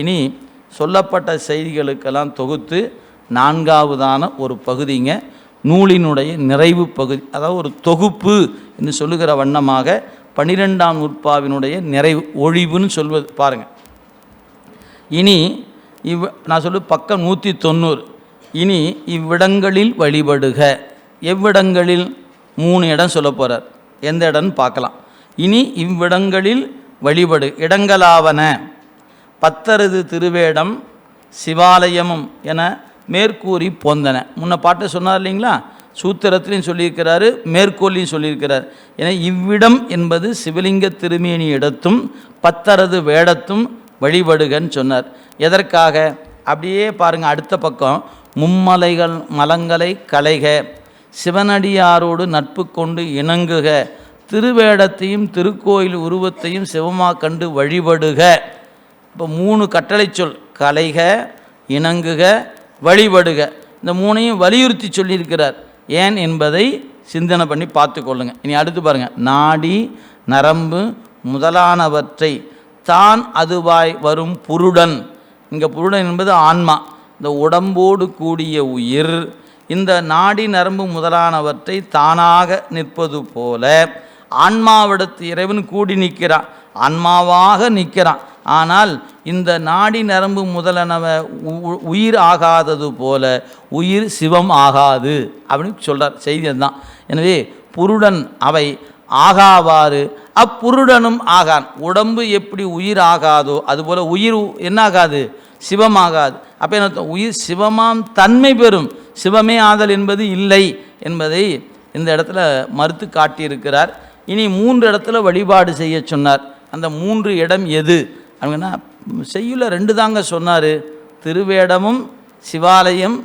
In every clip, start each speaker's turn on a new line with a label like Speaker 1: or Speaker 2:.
Speaker 1: இனி சொல்லப்பட்ட செய்திகளுக்கெல்லாம் தொகுத்து நான்காவதான ஒரு பகுதிங்க. நூலினுடைய நிறைவு பகுதி அதாவது ஒரு தொகுப்பு என்று சொல்லுகிற வண்ணமாக பன்னிரெண்டாம் நூற்பாவினுடைய நிறைவு ஒழிவுன்னு சொல்வது பாருங்கள் இனி இவ் நான் சொல்லு பக்கம் நூற்றி தொண்ணூறு இனி இவ்விடங்களில் வழிபடுக. எவ்விடங்களில்? மூணு இடம் சொல்ல போகிறார் எந்த இடம்னு பார்க்கலாம். இனி இவ்விடங்களில் வழிபடு இடங்களாவன. பத்தரது திருவேடம் சிவாலயமும் என மேற்கூறி போந்தன. முன்ன பாட்டை சொன்னார் இல்லைங்களா? சூத்திரத்திலையும் சொல்லியிருக்கிறாரு மேற்கோள்லையும் சொல்லியிருக்கிறார். என இவ்விடம் என்பது சிவலிங்க திருமேனி இடத்தும் பத்தரது வேடத்தும் வழிபடுகன்னு சொன்னார். எதற்காக? அப்படியே பாருங்கள் அடுத்த பக்கம். மும்மலைகள் மலங்களை கலைக சிவனடியாரோடு நட்பு கொண்டு இணங்குக திருவேடத்தையும் திருக்கோயில் உருவத்தையும் சிவமாக கண்டு வழிபடுக. இப்போ மூணு கட்டளை சொல் கலைக இணங்குக வழிபடுக. இந்த மூணையும் வலியுறுத்தி சொல்லியிருக்கிறார். ஏன் என்பதை சிந்தனை பண்ணி பார்த்து கொள்ளுங்கள் இனி அடுத்து பாருங்கள் நாடி நரம்பு முதலானவற்றை தான் அதுவாய் வரும் புருடன். இங்கே புருடன் என்பது ஆன்மா. இந்த உடம்போடு கூடிய உயிர். இந்த நாடி நரம்பு முதலானவற்றை தானாக நிற்பது போல ஆன்மாவிடத்து இறைவன் கூடி நிற்கிறான். ஆன்மாவாக நிற்கிறான். ஆனால் இந்த நாடி நரம்பு முதலனவ உ- உ- உயிர் ஆகாதது போல உயிர் சிவம் ஆகாது அப்படின்னு சொல்கிறார் செய்தி அதுதான். எனவே புருடன் அவை ஆகாவாறு அப்புருடனும் ஆகான். உடம்பு எப்படி உயிர் ஆகாதோ அதுபோல் உயிர் என்ன ஆகாது சிவமாகாது. அப்போ என்ன உயிர் சிவமாம் தன்மை பெறும். சிவமே ஆதல் என்பது இல்லை என்பதை இந்த இடத்துல மறுத்து காட்டியிருக்கிறார். இனி மூன்று இடத்துல வழிபாடு செய்ய சொன்னார். அந்த மூன்று இடம் எது? அப்படின்னா செய்யுள்ள ரெண்டு தாங்க சொன்னார். திருவேடமும் சிவாலயம்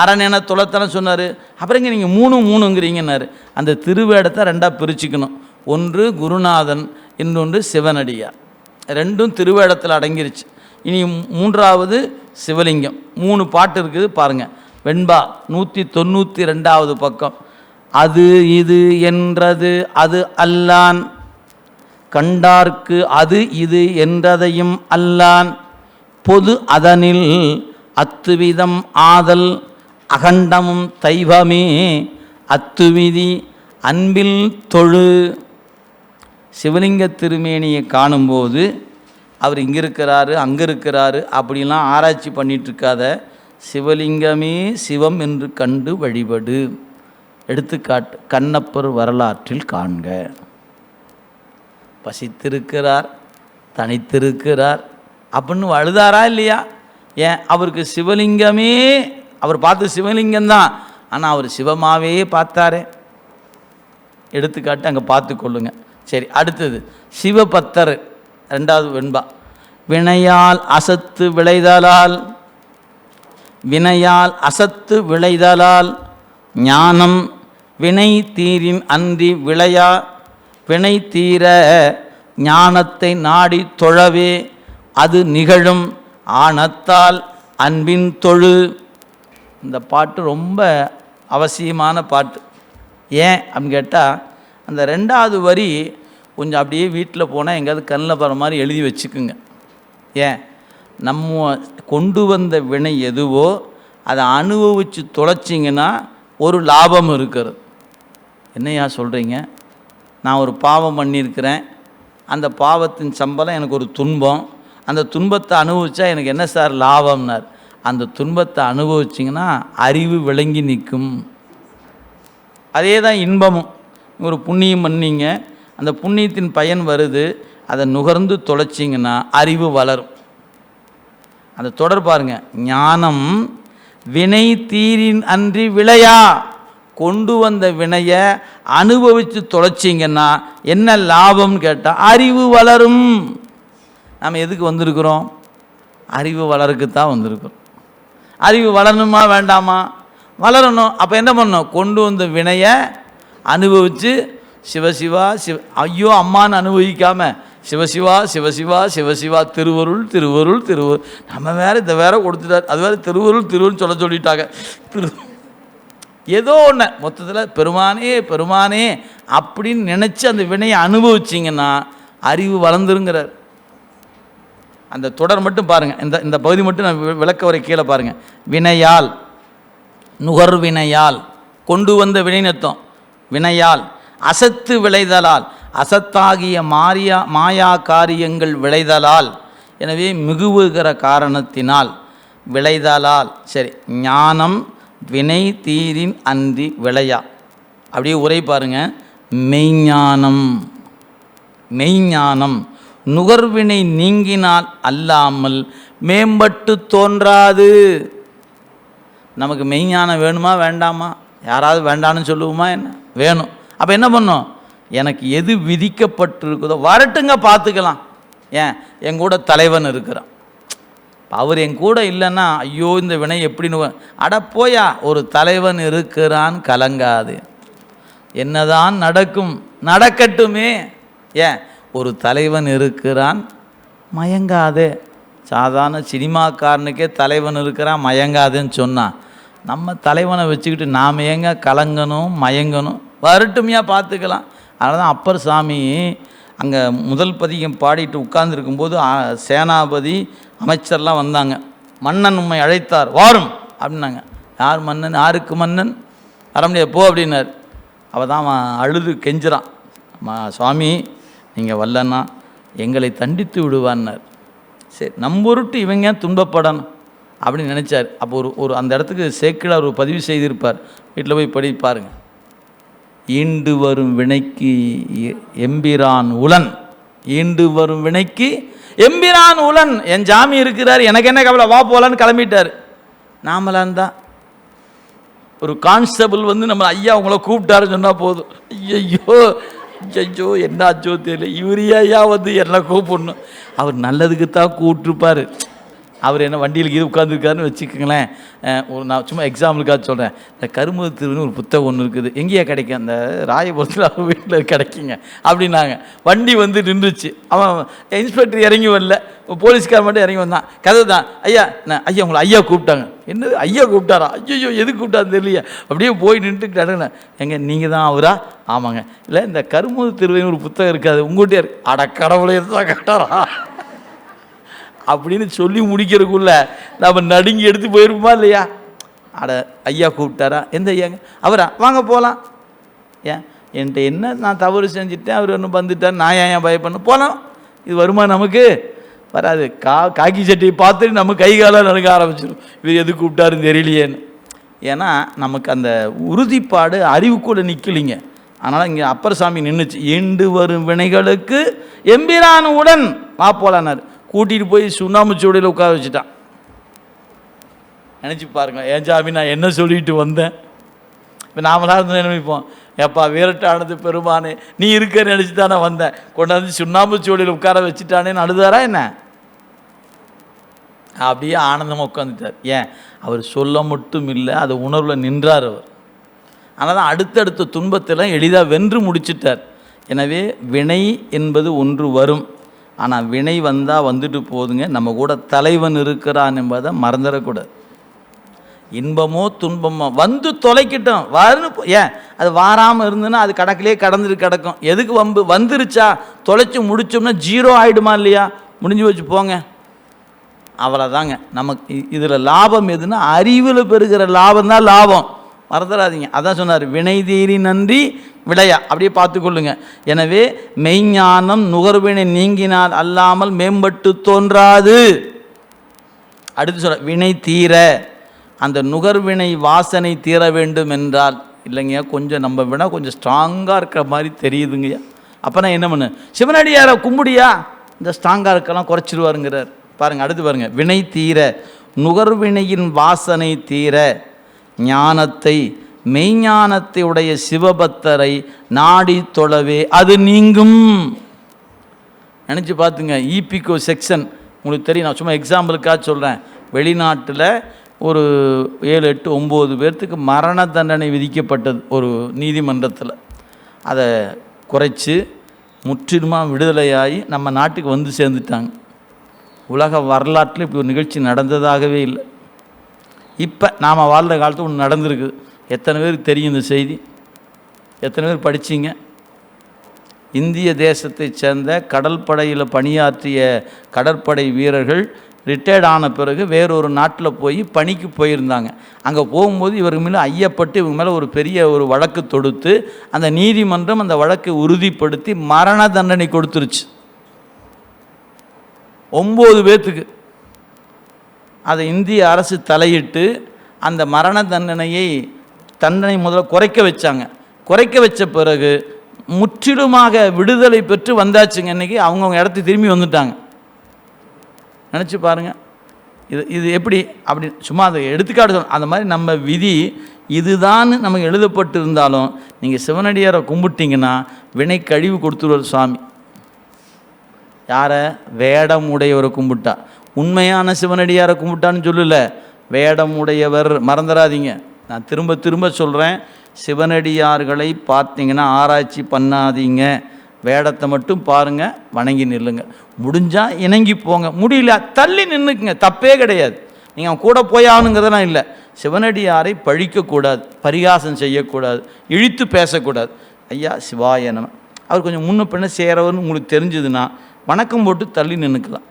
Speaker 1: அரண் என துளத்தன சொன்னார். அப்புறம் இங்கே நீங்கள் மூணு மூணுங்கிறீங்கன்னாரு. அந்த திருவேடத்தை ரெண்டாக பிரிச்சுக்கணும். ஒன்று குருநாதன் இன்னொன்று சிவனடியார். ரெண்டும் திருவேடத்தில் அடங்கிருச்சு. இனி மூன்றாவது சிவலிங்கம். மூணு பாட்டு இருக்குது பாருங்கள் வெண்பா நூற்றி தொண்ணூற்றி ரெண்டாவது பக்கம். அது இது என்றது அது அல்லான். கண்டார்க்கு அது இது என்றதையும் அல்லான் பொது அதனில் அத்துவிதம் ஆதல் அகண்டமும் தெய்வமே அத்துவிதி அன்பில் தொழு. சிவலிங்க திருமேனியை காணும்போது அவர் இங்கே இருக்கிறாரு அங்கே இருக்கிறாரு அப்படிலாம் ஆராய்ச்சி பண்ணிகிட்ருக்காத சிவலிங்கமே சிவம் என்று கண்டு வழிபடு. எடுத்துக்காட்டு கண்ணப்பர் வரலாற்றில் காண்க. பசித்திருக்கிறார் தனித்திருக்கிறார். அப்படின்னு அழுதாரா இல்லையா? ஏன்? அவருக்கு சிவலிங்கமே அவர் பார்த்து சிவலிங்கம் தான் ஆனால் அவர் சிவமாவே பார்த்தாரே. எடுத்துக்காட்டு அங்கே பார்த்து கொள்ளுங்க. சரி அடுத்தது. சிவபத்தர் ரெண்டாவது வெண்பா. வினையால் அசத்து விளைதலால் வினையால் அசத்து விளைதலால் ஞானம் வினை தீரின் அந்தி விளையா வினை தீர ஞானத்தை நாடி தொழவே அது நிகழும் ஆனத்தால் அன்பின் தொழு. இந்த பாட்டு ரொம்ப அவசியமான பாட்டு. ஏன் அப்படின்னு கேட்டால் அந்த ரெண்டாவது வரி கொஞ்சம் அப்படியே வீட்டில் போனால் எங்கேயாவது கண்ணில் போகிற மாதிரி எழுதி வச்சுக்குங்க. ஏன்? நம்ம கொண்டு வந்த வினை எதுவோ அதை அனுபவித்து தொலைச்சிங்கன்னா ஒரு லாபம் இருக்கிறது. என்னையா சொல்கிறீங்க நான் ஒரு பாவம் பண்ணியிருக்கிறேன். அந்த பாவத்தின் சம்பளம் எனக்கு ஒரு துன்பம். அந்த துன்பத்தை அனுபவித்தா எனக்கு என்ன சார் லாபம்னார்? அந்த துன்பத்தை அனுபவிச்சிங்கன்னா அறிவு விளங்கி நிற்கும். அதே தான் இன்பமும். ஒரு புண்ணியம் பண்ணிங்க. அந்த புண்ணியத்தின் பயன் வருது. அதை நுகர்ந்து தொலைச்சிங்கன்னா அறிவு வளரும். அந்த தொடர் பாருங்க. ஞானம் வினை தீரின் அன்றி விளையா. கொண்டு வந்த வினையை அனுபவித்து தொலைச்சிங்கன்னா என்ன லாபம்னு கேட்டால் அறிவு வளரும். நாம் எதுக்கு வந்திருக்கிறோம்? அறிவு வளருக்கு தான் வந்திருக்கிறோம். அறிவு வளரணுமா வேண்டாமா? வளரணும். அப்போ என்ன பண்ணணும்? கொண்டு வந்த வினையை அனுபவித்து சிவசிவா சிவ ஐயோ அம்மான்னு அனுபவிக்காமல் சிவசிவா சிவசிவா சிவசிவா திருவருள் திருவருள் திருவருள் நம்ம வேறு இதை வேற கொடுத்துட்டார். அது வேற திருவருள் திருவருள் சொல்ல சொல்லிட்டாங்க. திரு ஏதோ ஒன்று மொத்தத்தில் பெருமானே பெருமானே அப்படின்னு நினச்சி அந்த வினையை அனுபவிச்சிங்கன்னா அறிவு வளர்ந்துருங்கிறார். அந்த தொடர் மட்டும் பாருங்கள் இந்த இந்த பகுதி மட்டும் நான் விளக்க வரை கீழே பாருங்கள் வினையால் நுகர்வினையால் கொண்டு வந்த வினைநத்தம் வினையால் அசத்து விளைதலால் அசத்தாகிய மாரியா மாயா காரியங்கள் விளைதலால் எனவே மிகுவுகிற காரணத்தினால் விளைதலால் சரி ஞானம் வினை தீரின் அந்தி விளையா. அப்படியே உரை பாருங்க. மெய்ஞானம். மெய்ஞானம். நுகர்வினை நீங்கினால் அல்லாமல் மேம்பட்டு தோன்றாது. நமக்கு மெய்ஞானம் வேணுமா வேண்டாமா? யாராவது வேண்டான்னு சொல்லுவோமா என்ன? வேணும். அப்போ என்ன பண்ணோம்? எனக்கு எது விதிக்கப்பட்டிருக்குதோ வரட்டுங்க பார்த்துக்கலாம். ஏன்? எங்கூட தலைவன் இருக்கிறான். அவர் என் கூட இல்லைன்னா ஐயோ இந்த வினை எப்படின்னு அட போயா ஒரு தலைவன் இருக்கிறான் கலங்காது. என்னதான் நடக்கும் நடக்கட்டுமே. ஏன்? ஒரு தலைவன் இருக்கிறான் மயங்காதே. சாதாரண சினிமாக்காரனுக்கே தலைவன் இருக்கிறான் மயங்காதுன்னு சொன்னான் நம்ம தலைவனை வச்சுக்கிட்டு நாம் ஏங்க கலங்கணும் மயங்கணும்? வரட்டுமையாக பார்த்துக்கலாம் அதனால தான் அப்பர் சாமி அங்கே முதல் பதிகம் பாடிட்டு உட்கார்ந்துருக்கும்போது சேனாபதி அமைச்சர்லாம் வந்தாங்க. மன்னன் உம்மை அழைத்தார். வாரும் அப்படின்னாங்க. யார் மன்னன்? யாருக்கு மன்னன்? வர முடியாது போ அப்படின்னார். அவள் தான் அழுது கெஞ்சுறான். மா சுவாமி நீங்கள் வல்லன்னா எங்களை தண்டித்து விடுவான்னார். சரி நம்பொருட்டு இவங்க ஏன் துன்பப்படணும் அப்படின்னு நினச்சார். அப்போ ஒரு ஒரு அந்த இடத்துக்கு சேக்கிழார் ஒரு பதிவு செய்திருப்பார். வீட்டில் போய் படி பாருங்க. ஈண்டு வரும் வினைக்கு எம்பிரான் உலன் ஈண்டு வரும் வினைக்கு எம்பிரான் உலன். என் ஜாமி இருக்கிறார் எனக்கு என்ன கவலை? வா போலான்னு கிளம்பிட்டார். நாமளான் தான். ஒரு கான்ஸ்டபிள் வந்து நம்ம ஐயா உங்களை கூப்பிட்டாருன்னு சொன்னால் போதும். ஐயோ ஐயோ என்னாச்சோ தெரியல. இவரையா ஐயா வந்து என்ன கூப்பிடணும். அவர் நல்லதுக்கு தான் கூப்பிட்டுருப்பார். அவர் என்ன வண்டியில் இது உட்காந்துருக்காருன்னு வச்சுக்கோங்களேன். ஒரு நான் சும்மா எக்ஸாம்பிளுக்காக சொல்கிறேன் இந்த கரும்பு திருவுன்னு ஒரு புத்தகம் ஒன்று இருக்குது. எங்கேயா கிடைக்கும்? அந்த ராயபுரத்தில் அவர் வீட்டில் கிடைக்குங்க. அப்படின்னாங்க. வண்டி வந்து நின்றுச்சு. அவன் இன்ஸ்பெக்டர் இறங்கி வரல. போலீஸ்கார் மட்டும் இறங்கி வந்தான். கதை தான். ஐயா நான் ஐயா உங்களை ஐயா கூப்பிட்டாங்க. என்னது? ஐயா கூப்பிட்டாரா? ஐயோ எது கூப்பிட்டான்னு தெரியலையே. அப்படியே போய் நின்றுட்டு கிடக்குனேன் எங்க நீங்கள் தான் அவரா? ஆமாங்க. இல்லை இந்த கரும்பு திருவைன்னு ஒரு புத்தகம் இருக்காது. உங்கள்கிட்ட அட கடவுளே தான் கட்டாரா அப்படின்னு சொல்லி முடிக்கிறதுக்குள்ள நம்ம நடுங்கி எடுத்து போயிருப்போமா இல்லையா? அட ஐயா கூப்பிட்டாரா? எந்த ஐயாங்க? அவரா? வாங்க போகலாம் ஏன்? என்கிட்ட என்ன நான் தவறு செஞ்சுட்டேன் அவர் ஒன்று வந்துட்டார் நான் ஏன் ஏன் பயப்படணும்? போகலாம் இது வருமா நமக்கு? வராது. கா காக்கி சட்டியை பார்த்துட்டு நம்ம கை காலம் நடக்க ஆரம்பிச்சிடும் இவர் எது கூப்பிட்டாருன்னு தெரியலையேன்னு. ஏன்னா நமக்கு அந்த உறுதிப்பாடு அறிவுக்குள்ளே நிற்கலிங்க அதனால் இங்கே அப்பர் சாமி நின்றுச்சு ஈண்டு வரும் வினைகளுக்கு எம்பிரானுடன் வா போலானார் கூட்டிகிட்டு போய் சுண்ணாம்பு சூடையில் உட்கார வச்சுட்டான். நினச்சி பாருங்க ஏன் சாமி நான் என்ன சொல்லிட்டு வந்தேன்? இப்போ நாமளாக இருந்து நினைப்போம் ஏப்பா வீரட்டானது பெருமானே நீ இருக்க நினச்சி தானே வந்தேன். கொண்டாந்து சுண்ணாம்பு சுவடியில் உட்கார வச்சுட்டானேன்னு அழுதாரா என்ன? அப்படியே ஆனந்தமாக உட்காந்துட்டார் ஏன்? அவர் சொல்ல மட்டும் இல்லை அது உணர்வில் நின்றார் அவர். ஆனால் தான் அடுத்தடுத்த துன்பத்தெல்லாம் எளிதாக வென்று முடிச்சிட்டார். எனவே வினை என்பது ஒன்று வரும். ஆனால் வினை வந்தால் வந்துட்டு போதுங்க. நம்ம கூட தலைவன் இருக்கிறான் என்பதை மறந்துடக்கூடாது. இன்பமோ துன்பமோ வந்து தொலைக்கிட்டோம். வருன்னு ஏன்? அது வாராமல் இருந்துன்னா அது கடக்கிலே கடந்துட்டு கிடக்கும். எதுக்கு வம்பு? வந்துருச்சா? தொலைச்சி முடிச்சோம்னா ஜீரோ ஆகிடுமா இல்லையா? முடிஞ்சு வச்சு போங்க. அவ்வளோதாங்க நமக்கு இதில் லாபம் எதுன்னா அறிவில் பெறுகிற லாபம் தான் லாபம். மறந்துடாதீங்க. அதான் சொன்னார் வினை தீரி நன்றி விளையா அப்படியே பார்த்துக்கொள்ளுங்க எனவே மெய்ஞானம் நுகர்வினை நீங்கினால் அல்லாமல் மேம்பட்டு தோன்றாது. அடுத்து சொல்ல வினை தீர. அந்த நுகர்வினை வாசனை தீர வேண்டும் என்றால் இல்லைங்கய்யா கொஞ்சம் நம்ம விட கொஞ்சம் ஸ்ட்ராங்காக இருக்கிற மாதிரி தெரியுதுங்கய்யா. அப்போ நான் என்ன பண்ணு? சிவனடியாரை கும்பிடியா? இந்த ஸ்ட்ராங்காக இருக்கலாம் குறைச்சிருவாருங்கிறார். பாருங்கள் அடுத்து பாருங்கள் வினை தீர. நுகர்வினையின் வாசனை தீர. ஞானத்தை மெய்ஞானத்தை உடைய சிவபக்தரை நாடி தொழவே அது நீங்கும். நினச்சி பார்த்துங்க இபிகோ செக்ஷன் உங்களுக்கு தெரியும் நான் சும்மா எக்ஸாம்பிளுக்காக சொல்கிறேன் வெளிநாட்டில் ஒரு ஏழு எட்டு ஒம்பது பேர்த்துக்கு மரண தண்டனை விதிக்கப்பட்டது ஒரு நீதிமன்றத்தில். அதை குறைச்சி முற்றிலுமாக விடுதலையாகி நம்ம நாட்டுக்கு வந்து சேர்ந்துட்டாங்க. உலக வரலாற்றில் இப்படி ஒரு நிகழ்ச்சி நடந்ததாகவே இல்லை. இப்போ நாம் வாழ்ந்த காலத்தில் ஒன்று நடந்திருக்குது எத்தனை பேருக்கு தெரியும் இந்த செய்தி? எத்தனை பேர் படிச்சிங்க? இந்திய தேசத்தைச் சேர்ந்த கடல் படையில் பணியாற்றிய கடற்படை வீரர்கள் ரிட்டையர்ட் ஆன பிறகு வேறொரு நாட்டில் போய் பணிக்கு போயிருந்தாங்க. அங்கே போகும்போது இவருக்கு மேலே ஐயப்பட்டு இவங்க மேலே ஒரு பெரிய ஒரு வழக்கு தொடுத்து அந்த நீதிமன்றம் அந்த வழக்கை உறுதிப்படுத்தி மரண தண்டனை கொடுத்துருச்சு. ஒம்பது பேர்த்துக்கு அதை இந்திய அரசு தலையிட்டு அந்த மரண தண்டனையை தண்டனை முதல்ல குறைக்க வச்சாங்க. குறைக்க வச்ச பிறகு முற்றிலுமாக விடுதலை பெற்று வந்தாச்சுங்க இன்றைக்கி அவங்கவுங்க இடத்துக்கு திரும்பி வந்துட்டாங்க. நினச்சி பாருங்கள் இது இது எப்படி? அப்படி சும்மா அதை எடுத்துக்காட்டு சொல்ல- அந்த மாதிரி நம்ம விதி இதுதான் நமக்கு எழுதப்பட்டு இருந்தாலும் நீங்கள் சிவனடியாரை கும்பிட்டீங்கன்னா வினை கழிவு கொடுத்துருவார் சுவாமி. யாரை? வேடம் உடையவரை கும்பிட்டா. உண்மையான சிவனடியாரை கும்பிட்டான்னு சொல்லல. வேடம் உடையவர் மறந்துடாதீங்க. நான் திரும்ப திரும்ப சொல்கிறேன் சிவனடியார்களை பார்த்தீங்கன்னா ஆராய்ச்சி பண்ணாதீங்க. வேடத்தை மட்டும் பாருங்க வணங்கி நில்லுங்க. முடிஞ்சால் இணங்கி போங்க. முடியல தள்ளி நின்றுக்குங்க தப்பே கிடையாது. நீங்கள் அவன் கூட போயானுங்கிறதெல்லாம் இல்லை. சிவனடியாரை பழிக்கக்கூடாது. பரிகாசம் செய்யக்கூடாது. இழித்து பேசக்கூடாது. ஐயா சிவாய நம. அவர் கொஞ்சம் முன்ன பின்ன சேரவர்னு உங்களுக்கு தெரிஞ்சதுன்னா வணக்கம் போட்டு தள்ளி நின்றுக்கலாம்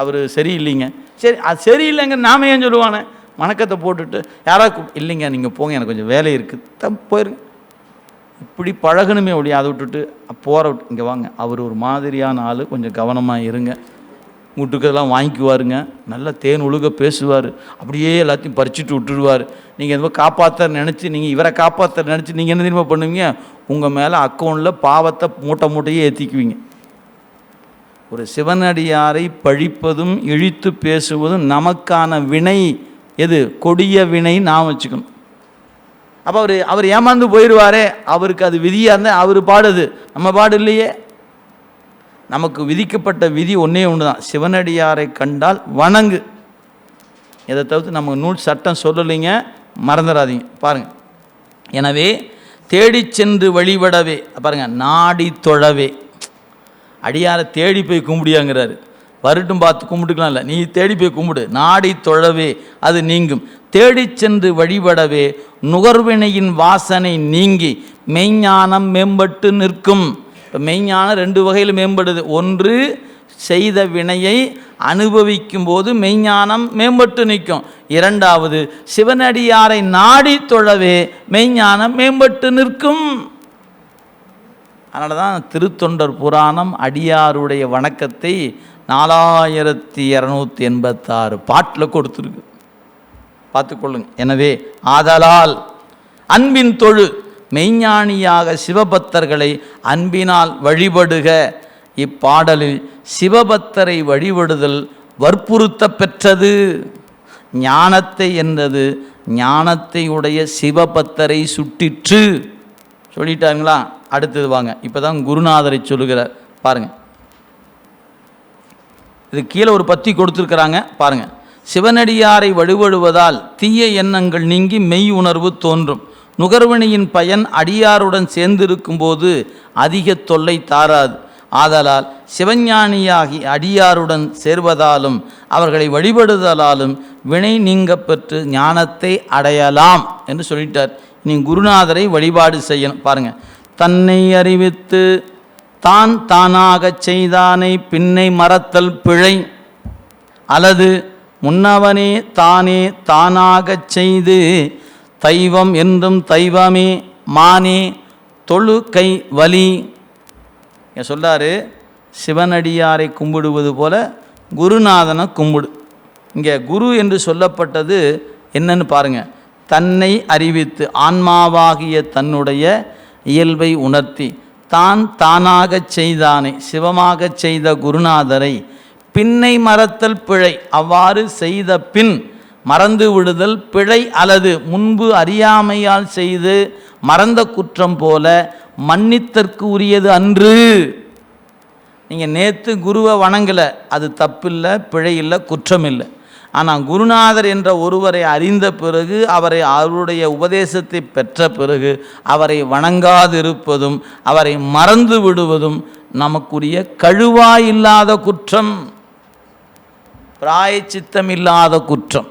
Speaker 1: அவர் சரியில்லைங்க. சரி அது சரியில்லைங்க நாம ஏன் சொல்லுவானே? வணக்கத்தை போட்டுட்டு யாராவது இல்லைங்க நீங்கள் போங்க எனக்கு கொஞ்சம் வேலை இருக்குது தான் போயிருங்க. இப்படி பழகணுமே ஒழிய அதை விட்டுட்டு போகிற விட்டு இங்கே வாங்க. அவர் ஒரு மாதிரியான ஆள் கொஞ்சம் கவனமாக இருங்க. வீட்டுக்கெல்லாம் வாங்கிக்குவாருங்க. நல்லா தேன் ஒழுக பேசுவார். அப்படியே எல்லாத்தையும் பறிச்சுட்டு விட்டுருவார். நீங்கள் எதுவும் காப்பாற்ற நினச்சி நீங்கள் இவரை காப்பாற்ற நினச்சி நீங்கள் என்ன தெரியுமா பண்ணுவீங்க? உங்கள் மேலே அக்கௌண்ட்டில் பாவத்தை மூட்டை மூட்டையே ஏற்றிக்குவீங்க ஒரு சிவனடியாரை பழிப்பதும் இழித்து பேசுவதும் நமக்கான வினை. எது? கொடிய வினை நாம் வச்சுக்கணும். அப்போ அவர் அவர் ஏமாந்து போயிடுவாரே அவருக்கு அது விதியாக இருந்தால் அவர் பாடுது. நம்ம பாடு இல்லையே. நமக்கு விதிக்கப்பட்ட விதி ஒன்றே ஒன்று தான் சிவனடியாரை கண்டால் வணங்கு. இதை தவிர்த்து நம்ம நூல் சட்டம் சொல்லலைங்க மறந்துடாதீங்க பாருங்கள் எனவே தேடி சென்று வழிபடவே பாருங்கள் நாடி தொழவே. அடியாரை தேடி போய் கும்பிடியாங்கிறாரு. வரட்டும் பார்த்து கும்பிட்டுக்கலாம் இல்லை. நீ தேடி போய் கும்பிடு. நாடி தொழவே அது நீங்கும். தேடி சென்று வழிபடவே நுகர்வினையின் வாசனை நீங்கி மெய்ஞானம் மேம்பட்டு நிற்கும். இப்போ மெய்ஞானம் ரெண்டு வகையில் மேம்படுது. ஒன்று செய்த வினையை அனுபவிக்கும் போது மெய்ஞானம் மேம்பட்டு நிற்கும். இரண்டாவது சிவனடியாரை நாடி தொழவே மெய்ஞானம் மேம்பட்டு நிற்கும். அதனால தான் திருத்தொண்டர் புராணம் அடியாருடைய வணக்கத்தை நாலாயிரத்தி இரநூத்தி எண்பத்தாறு பாட்டில் கொடுத்துருக்கு. பார்த்துக்கொள்ளுங்க எனவே ஆதலால் அன்பின் தொழு மெய்ஞானியாக சிவபக்தர்களை அன்பினால் வழிபடுக. இப்பாடலில் சிவபக்தரை வழிபடுதல் வற்புறுத்த பெற்றது. ஞானத்தை என்றது ஞானத்தை உடைய சிவபக்தரை சுட்டிற்று. சொல்லிட்டாங்களா அடுத்தது வாங்க. இப்போ தான் குருநாதரை சொல்லுகிறார் பாருங்கள் இது கீழே ஒரு பத்தி கொடுத்துருக்குறாங்க பாருங்கள் சிவனடியாரை வழிபடுவதால் தீய எண்ணங்கள் நீங்கி மெய் உணர்வு தோன்றும். நுகர்வினையின் பயன் அடியாருடன் சேர்ந்திருக்கும் போது அதிக தொல்லை தாராது. ஆதலால் சிவஞானியாகி அடியாருடன் சேர்வதாலும் அவர்களை வழிபடுதலாலும் வினை நீங்க பெற்று ஞானத்தை அடையலாம் என்று சொல்லிட்டார். நீ குருநாதரை வழிபாடு செய்யணும். பாருங்கள் தன்னை அறிவித்து தான் தானாகச் செய்தானை பின்னை மறத்தல் பிழை. அல்லது முன்னவனே தானே தானாகச் செய்து தெய்வம் என்றும் தெய்வமே மானே தொழு கை வலி. சொல்லாரு சிவனடியாரை கும்பிடுவது போல குருநாதனை கும்பிடு. இங்கே குரு என்று சொல்லப்பட்டது என்னன்னு பாருங்கள் தன்னை அறிவித்து ஆன்மாவாகிய தன்னுடைய இயல்பை உணர்த்தி தான் தானாகச் செய்தானே சிவமாகச் செய்த குருநாதரை பின்னை மறத்தல் பிழை அவ்வாறு செய்த பின் மறந்து விடுதல் பிழை அல்லது முன்பு அறியாமையால் செய்து மறந்த குற்றம் போல மன்னித்தற்கு உரியது அன்று. நீங்கள் நேற்று குருவை வணங்கலை அது தப்பில்லை பிழை இல்லை குற்றம் இல்லை ஆனால் குருநாதர் என்ற ஒருவரை அறிந்த பிறகு அவரை அவருடைய உபதேசத்தை பெற்ற பிறகு அவரை வணங்காதிருப்பதும் அவரை மறந்து விடுவதும் நமக்குரிய கழுவாயில்லாத குற்றம். பிராயச்சித்தம் இல்லாத குற்றம்.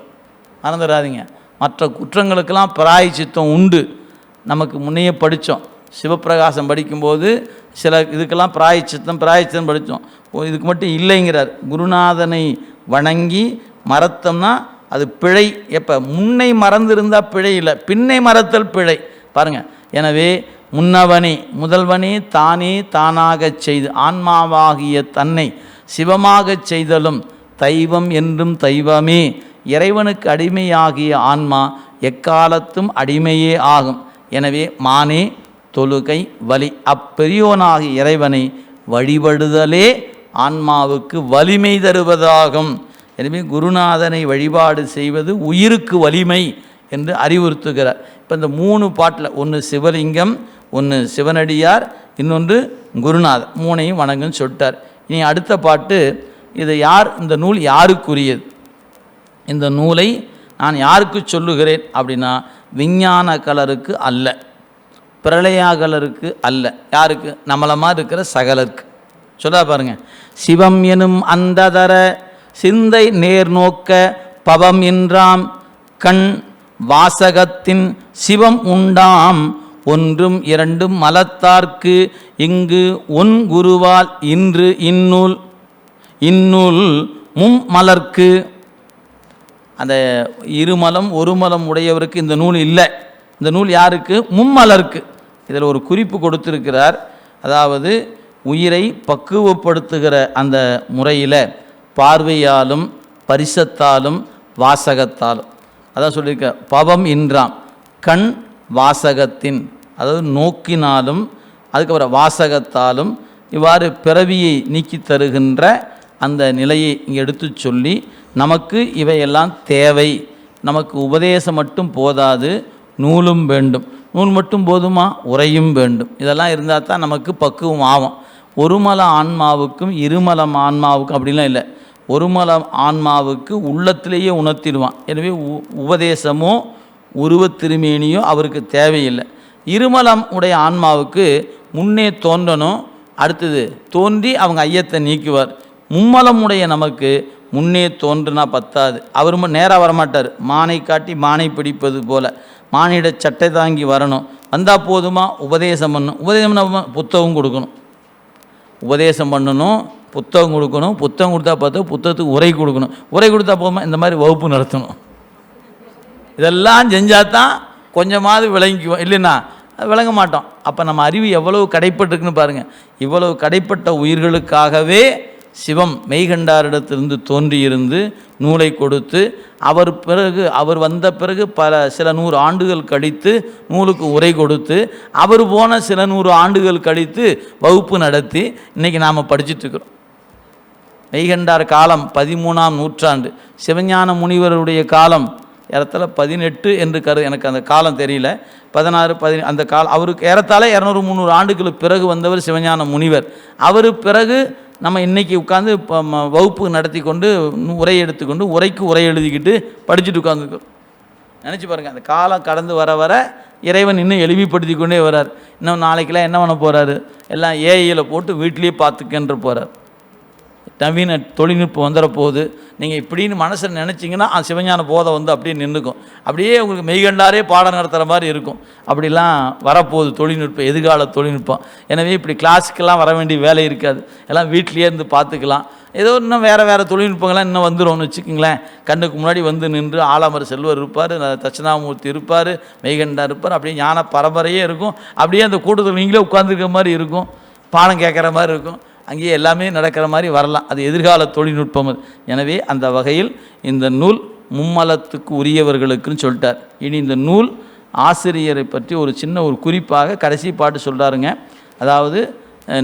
Speaker 1: மறந்துடாதீங்க. மற்ற குற்றங்களுக்கெல்லாம் பிராயச்சித்தம் உண்டு. நமக்கு முன்னையே படித்தோம். சிவப்பிரகாசம் படிக்கும்போது சில இதுக்கெல்லாம் பிராயச்சித்தம் பிராயச்சித்தம் படித்தோம். இதுக்கு மட்டும் இல்லைங்கிறார். குருநாதனை வணங்கி மறத்தம்னா அது பிழை. எப்போ? முன்னை மறந்திருந்தால் பிழை இல்லை. பின்னை மறத்தல் பிழை. பாருங்க. எனவே முன்னவனே முதல்வனே தானே தானாகச் செய்து ஆன்மாவாகிய தன்னை சிவமாகச் செய்தலும் தெய்வம் என்றும் தெய்வமே. இறைவனுக்கு அடிமையாகிய ஆன்மா எக்காலத்தும் அடிமையே ஆகும். எனவே மானே தொழுகை வலி அப்பெரியோனாகிய இறைவனை வழிபடுதலே ஆன்மாவுக்கு வலிமை தருவதாகும். எனவே குருநாதனை வழிபாடு செய்வது உயிருக்கு வலிமை என்று அறிவுறுத்துகிறார். இப்போ இந்த மூணு பாட்டில் ஒன்று சிவலிங்கம் ஒன்று சிவனடியார் இன்னொன்று குருநாதர் மூணையும் வணங்குன்னு சொல்லிட்டார். இனி அடுத்த பாட்டு இது யார் இந்த நூல் யாருக்குரியது? இந்த நூலை நான் யாருக்கு சொல்லுகிறேன் அப்படின்னா விஞ்ஞான கலருக்கு அல்ல பிரளயாகலருக்கு அல்ல. யாருக்கு? நம்மளமாக இருக்கிற சகலருக்கு. சொல்லா பாருங்கள் சிவம் எனும் அந்ததர சிந்தை நேர் நோக்க பவம் என்றாம் கண் வாசகத்தின் சிவம் உண்டாம். ஒன்றும் இரண்டும் மலத்தார்க்கு இங்கு ஒன் குருவால் இன்று இந்நூல் இந்நூல் மும் மலர்க்கு. அந்த இருமலம் ஒரு மலம் உடையவருக்கு இந்த நூல் இல்லை. இந்த நூல் யாருக்கு? மும்மலர்க்கு இதில் ஒரு குறிப்பு கொடுத்திருக்கிறார். அதாவது உயிரை பக்குவப்படுத்துகிற அந்த முறையில் பார்வையாலும் பரிசத்தாலும் வாசகத்தாலும் அதான் சொல்லியிருக்க பவம் இன்றாம் கண் வாசகத்தின் அதாவது நோக்கினாலும் அதுக்கப்புறம் வாசகத்தாலும் இவ்வாறு பிறவியை நீக்கி தருகின்ற அந்த நிலையை இங்கே எடுத்து சொல்லி நமக்கு இவையெல்லாம் தேவை. நமக்கு உபதேசம் மட்டும் போதாது நூலும் வேண்டும். நூல் மட்டும் போதுமா? உரையும் வேண்டும். இதெல்லாம் இருந்தால் தான் நமக்கு பக்குவம் ஆகும். ஒருமல ஆன்மாவுக்கும் இருமலம் ஆன்மாவுக்கும் அப்படிலாம் இல்லை. ஒருமலம் ஆன்மாவுக்கு உள்ளத்திலேயே உணர்த்திடுவான். எனவே உ உபதேசமோ உருவத் திருமேனியோ அவருக்கு தேவையில்லை. இருமலம் உடைய ஆன்மாவுக்கு முன்னே தோன்றணும் அடுத்தது தோன்றி அவங்க ஐயத்தை நீக்குவார். மும்மலம் உடைய நமக்கு முன்னே தோன்றுனா பத்தாது. அவர் நேராக வரமாட்டார். மானை காட்டி மானை பிடிப்பது போல. மானிட சட்டை தாங்கி வரணும். வந்தால் போதுமா? உபதேசம் பண்ணணும். உபதேசம் நம்ம புத்தகம் கொடுக்கணும். உபதேசம் பண்ணணும். புத்தகம் கொடுக்கணும் புத்தகம் கொடுத்தா பார்த்தா புத்தகத்துக்கு உரை கொடுக்கணும். உரை கொடுத்தா போமா இந்த மாதிரி வகுப்பு நடத்தணும். இதெல்லாம் செஞ்சால் தான் கொஞ்சமாவது விளங்கிக்குவோம். இல்லைன்னா அது விளங்க மாட்டோம். அப்போ நம்ம அறிவு எவ்வளவு கடைப்பட்டுருக்குன்னு பாருங்கள் இவ்வளவு கடைப்பட்ட உயிர்களுக்காகவே சிவம் மெய்கண்டாரிடத்திலிருந்து தோன்றியிருந்து நூலை கொடுத்து அவர் பிறகு அவர் வந்த பிறகு பல சில நூறு ஆண்டுகள் கழித்து நூலுக்கு உரை கொடுத்து அவர் போன சில நூறு ஆண்டுகள் கழித்து வகுப்பு நடத்தி இன்றைக்கி நாம் படிச்சுட்ருக்குறோம் மெய்கண்டார் காலம் பதிமூணாம் நூற்றாண்டு. சிவஞான முனிவருடைய காலம் இடத்துல பதினெட்டு என்று கரு எனக்கு அந்த காலம் தெரியல. பதினாறு பதி அந்த கால அவருக்கு ஏறத்தாழ இரநூறு முந்நூறு ஆண்டுகளுக்கு பிறகு வந்தவர் சிவஞான முனிவர். அவர் பிறகு நம்ம இன்றைக்கி உட்காந்து இப்போ ம- வகுப்பு நடத்தி கொண்டு உரை எடுத்துக்கொண்டு உரைக்கு உரை எழுதிக்கிட்டு படிச்சுட்டு உட்காந்துருக்கோம் நினச்சி பாருங்கள் அந்த காலம் கடந்து வர வர இறைவன் இன்னும் எளிமைப்படுத்தி கொண்டே வரார் இன்னும் நாளைக்கெல்லாம் என்ன பண்ண போகிறாரு எல்லாம் ஏஐயில் போட்டு வீட்டிலேயே பார்த்துக்கன்று போகிறார் நவீன தொழில்நுட்பம் வந்துட போகுது நீங்கள் இப்படின்னு மனசில் நினச்சிங்கன்னா அந்த சிவஞான போதை வந்து அப்படியே நின்றுக்கும் அப்படியே உங்களுக்கு மெய்கண்டாரே பாடம் நடத்துகிற மாதிரி இருக்கும். அப்படிலாம் வரப்போகுது தொழில்நுட்பம் எதிர்கால தொழில்நுட்பம். எனவே இப்படி கிளாஸுக்கெல்லாம் வர வேண்டிய வேலை இருக்காது. எல்லாம் வீட்லேயே இருந்து பார்த்துக்கலாம். ஏதோ இன்னும் வேறு வேறு தொழில்நுட்பங்கள்லாம் இன்னும் வந்துடும்னு வச்சுக்கோங்களேன். கண்ணுக்கு முன்னாடி வந்து நின்று ஆலாமர செல்வர் இருப்பார் தட்சிணாமூர்த்தி இருப்பார் மெய்கண்டா இருப்பார். அப்படியே ஞான பரம்பரையே இருக்கும். அப்படியே அந்த கூட்டத்தில் நீங்களே உட்காந்துருக்க மாதிரி இருக்கும். பாடம் கேட்குற மாதிரி இருக்கும். அங்கேயே எல்லாமே நடக்கிற மாதிரி வரலாம். அது எதிர்கால தொழில்நுட்பம் அது. எனவே அந்த வகையில் இந்த நூல் மும்மலத்துக்கு உரியவர்களுக்குன்னு சொல்லிட்டார். இனி இந்த நூல் ஆசிரியரை பற்றி ஒரு சின்ன ஒரு குறிப்பாக கடைசி பாட்டு சொல்கிறாருங்க அதாவது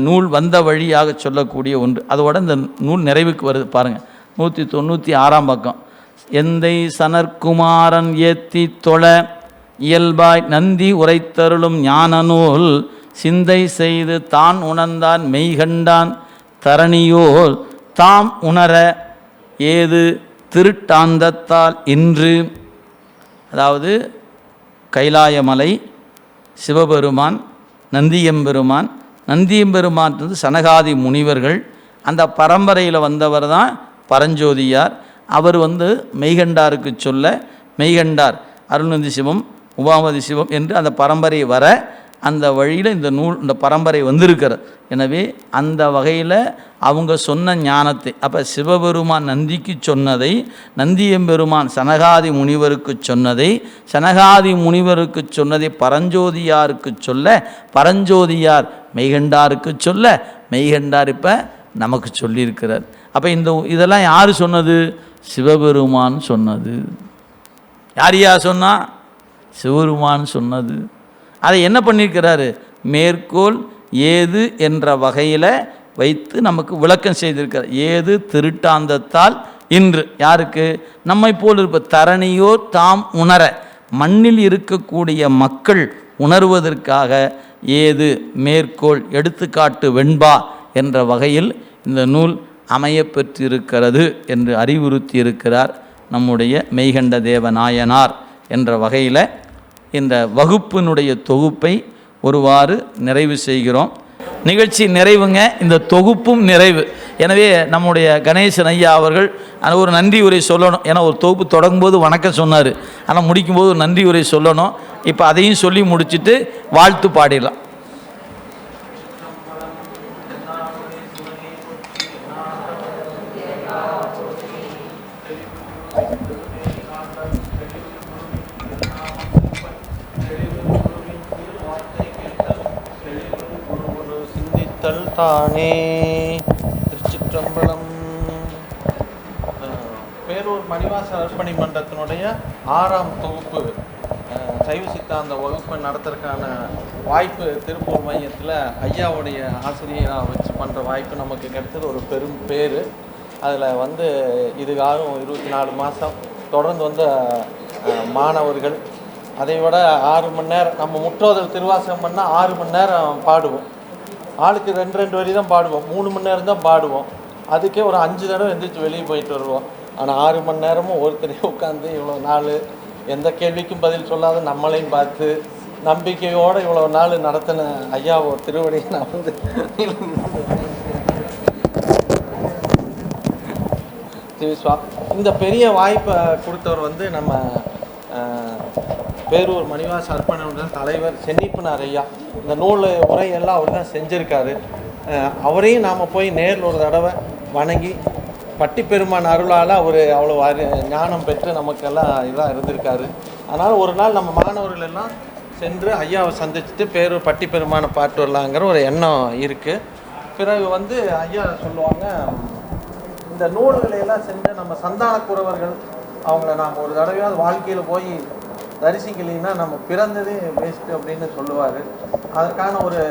Speaker 1: நூல் வந்த வழியாக சொல்லக்கூடிய ஒன்று. அதோட இந்த நூல் நிறைவுக்கு வருது பாருங்கள் நூற்றி தொண்ணூற்றி ஆறாம் பக்கம். எந்தை சனற்குமாரன் ஏத்தி தொழ இயல்பாய் நந்தி உரைத்தருளும் ஞான நூல் சிந்தை செய்து தான் உணர்ந்தான் மெய்கண்டான் தரணியோர் தாம் உணர ஏது திருட்டாந்தத்தால் இன்று. அதாவது கைலாயமலை சிவபெருமான் நந்தியம்பெருமான். நந்தியம்பெருமான் வந்து சனகாதி முனிவர்கள். அந்த பரம்பரையில் வந்தவர் தான் பரஞ்சோதியார். அவர் வந்து மெய்கண்டாருக்கு சொல்ல மெய்கண்டார் அருள்நந்தி சிவம் உமாமதி சிவம் என்று அந்த பரம்பரை வர அந்த வழியில் இந்த நூல் இந்த பரம்பரை வந்திருக்கிறது. எனவே அந்த வகையில் அவங்க சொன்ன ஞானத்தை அப்போ சிவபெருமான் நந்திக்கு சொன்னதை நந்தியம்பெருமான் சனகாதி முனிவருக்கு சொன்னதை சனகாதி முனிவருக்கு சொன்னதை பரஞ்சோதியாருக்கு சொல்ல பரஞ்சோதியார் மெய்கண்டாருக்கு சொல்ல மெய்கண்டார் இப்போ நமக்கு சொல்லியிருக்கிறார். அப்போ இந்த இதெல்லாம் யார் சொன்னது? சிவபெருமான் சொன்னது. யார் யா சொன்னால் சிவபெருமான் சொன்னது. அதை என்ன பண்ணியிருக்கிறாரு? மேற்கோள் ஏது என்ற வகையில் வைத்து நமக்கு விளக்கம் செய்திருக்கிறார். ஏது திருட்டாந்தத்தால் இன்று. யாருக்கு? நம்மை போல் இருப்ப தரணியோர் தாம் உணர. மண்ணில் இருக்கக்கூடிய மக்கள் உணர்வதற்காக ஏது மேற்கோள் எடுத்துக்காட்டு வெண்பா என்ற வகையில் இந்த நூல் அமைய பெற்றிருக்கிறது என்று அறிவுறுத்தி இருக்கிறார் நம்முடைய மெய்கண்ட தேவ நாயனார் என்ற வகையில் இந்த வகுப்பினுடைய தொகுப்பை ஒருவாறு நிறைவு செய்கிறோம். நிகழ்ச்சி நிறைவுங்க இந்த தொகுப்பும் நிறைவு. எனவே நம்முடைய கணேசன் ஐயா அவர்கள் ஆனால் ஒரு நன்றி உரை சொல்லணும். ஏன்னா ஒரு தொகுப்பு தொடங்கும்போது வணக்கம் சொன்னார். ஆனால் முடிக்கும்போது ஒரு நன்றி உரை சொல்லணும். இப்போ அதையும் சொல்லி முடிச்சுட்டு வாழ்த்து பாடிடலாம்.
Speaker 2: ஆறாம் தொகுப்பு சைவ சித்தாந்த வகுப்பு நடத்துறதுக்கான வாய்ப்பு திருப்பூர் மையத்தில் ஐயாவுடைய ஆசிரியராக வச்சு பண்ணுற வாய்ப்பு நமக்கு கிடைச்சது ஒரு பெரும் பேர். அதில் வந்து இதுகாரும் இருபத்தி நாலு மாதம் தொடர்ந்து வந்த மாணவர்கள். அதை விட ஆறு மணி நேரம் நம்ம முற்றோதல் திருவாசகம் பண்ணால் ஆறு மணி நேரம் பாடுவோம். ஆளுக்கு ரெண்டு ரெண்டு வரி தான் பாடுவோம். மூணு மணி நேரம் தான் பாடுவோம். அதுக்கே ஒரு அஞ்சு தடவை எழுந்திரிச்சு வெளியே போயிட்டு வருவோம். ஆனால் ஆறு மணி நேரமும் ஒருத்தரே உட்காந்து இவ்வளோ நாள் எந்த கேள்விக்கும் பதில் சொல்லாத நம்மளையும் பார்த்து நம்பிக்கையோடு இவ்வளோ நாள் நடத்தின ஐயா ஒரு திருவடியை நான் வந்து சிவஸ்வா இந்த பெரிய வாய்ப்பை கொடுத்தவர் வந்து நம்ம பேரூர் மணிவாஸ் அர்ப்பண தலைவர் சென்னிப்பனார் ஐயா. இந்த நூல் உரையெல்லாம் அவர் தான் செஞ்சுருக்காரு. அவரையும் நாம் போய் நேரில் ஒரு தடவை வணங்கி பட்டிப்பெருமான் அருளால் அவர் அவ்வளோ அறி ஞானம் பெற்று நமக்கெல்லாம் இதாக இருந்திருக்காரு. அதனால் ஒரு நாள் நம்ம மாணவர்கள் எல்லாம் சென்று ஐயாவை சந்திச்சுட்டு பேரூர் பட்டிப்பெருமானை பாட்டு வரலாங்கிற ஒரு எண்ணம் இருக்குது பிறகு வந்து ஐயா சொல்லுவாங்க இந்த நூல்களையெல்லாம் செஞ்ச சென்று நம்ம சந்தான குறவர்கள் அவங்கள நாம் ஒரு தடவையாவது வாழ்க்கையில் போய் தரிசிக்கலைன்னா நம்ம பிறந்ததே வேஸ்ட்டு அப்படின்னு சொல்லுவார். அதற்கான ஒரு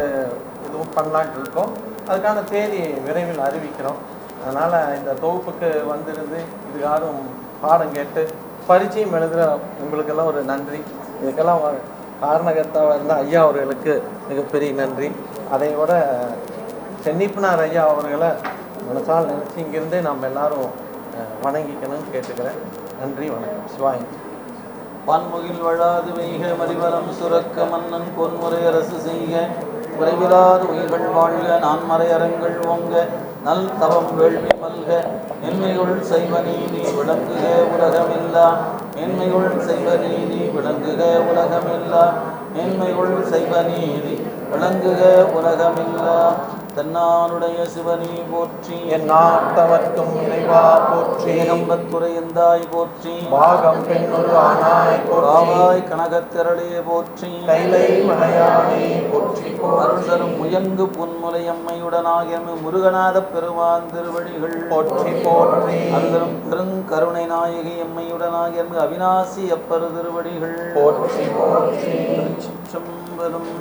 Speaker 2: இதுவும் பண்ணலான்ட்டு இருக்கோம். அதுக்கான தேதி விரைவில் அறிவிக்கிறோம். அதனால் இந்த தொகுப்புக்கு வந்திருந்து இது யாரும் பாடம் கேட்டு பரிச்சயம் எழுதுகிற உங்களுக்கெல்லாம் ஒரு நன்றி. இதுக்கெல்லாம் வ- காரணகர்த்தாவாக இருந்த ஐயா அவர்களுக்கு மிகப்பெரிய நன்றி. அதை விட சென்னிப்பனார் ஐயா அவர்களை மனசால் நினச்சி இங்கிருந்தே நாம் எல்லாரும் வணங்கிக்கணும்னு கேட்டுக்கிறேன். நன்றி வணக்கம். சிவாய்
Speaker 1: பன்முகில் வழாது வைக மறிவரம் சுரக்க மன்னன் பொன்முறை அரசு செய்க. குறைவிலாது உயிர்கள் வாழ்க நான் மறையறங்கள் ஓங்க. நல் தவம் வேள்வி மல்க மென்மையுள் செய்வ நீதி விளங்குக உலகமில்லா. மென்மையுள் செய்வ நீதி விளங்குக உலகமில்லா. மென்மையுள் செய்வ நீதி விளங்குக உலகமில்லா. தன்னானுடைய சிவனி போற்றி.
Speaker 2: என் நாட்டவர்க்கும் இறைவா போற்றி.
Speaker 1: ஏகம்பத்துறையந்தாய் போற்றி.
Speaker 2: பாகம் பெண்ணொரு ஆனாய் போற்றி.
Speaker 1: பாவாய் கனகத்திரளே போற்றி.
Speaker 2: கைலை மலையானே போற்றி.
Speaker 1: அருள் தரும் முயங்கு புன்முலை அம்மையுடனாகிய முருகநாத பெருமான் திருவடிகள்
Speaker 2: போற்றி போற்றி.
Speaker 1: அருளும் பெருங்கருணை நாயகி அம்மையுடனாகிய அவிநாசி அப்பரு திருவடிகள்
Speaker 2: போற்றி போற்றி.
Speaker 1: சிற்றம்பலம்